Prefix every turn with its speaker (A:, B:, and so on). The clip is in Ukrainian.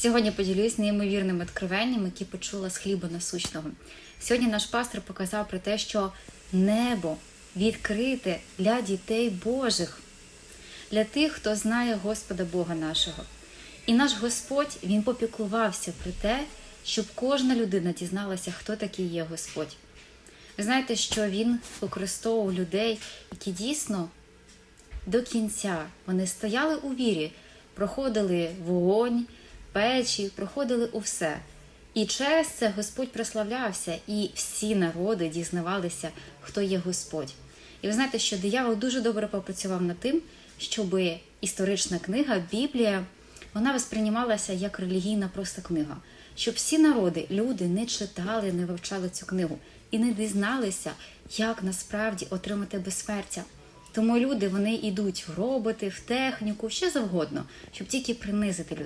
A: Сьогодні поділюсь неймовірним откровенням, які почула з хліба насущного. Сьогодні наш пастор показав про те, що небо відкрите для дітей Божих, для тих, хто знає Господа Бога нашого. І наш Господь Він попіклувався про те, щоб кожна людина дізналася, хто такий є Господь. Ви знаєте, що він використовував людей, які дійсно до кінця вони стояли у вірі, проходили вогонь, печі, проходили у все. І через це Господь прославлявся, і всі народи дізнавалися, хто є Господь. І ви знаєте, що диявол дуже добре попрацював над тим, щоб історична книга, Біблія, вона восприймалася як релігійна просто книга, щоб всі народи, люди не читали, не вивчали цю книгу і не дізналися, як насправді отримати безсмертя. Тому люди вони йдуть в роботи, в техніку, що завгодно, щоб тільки принизити людей.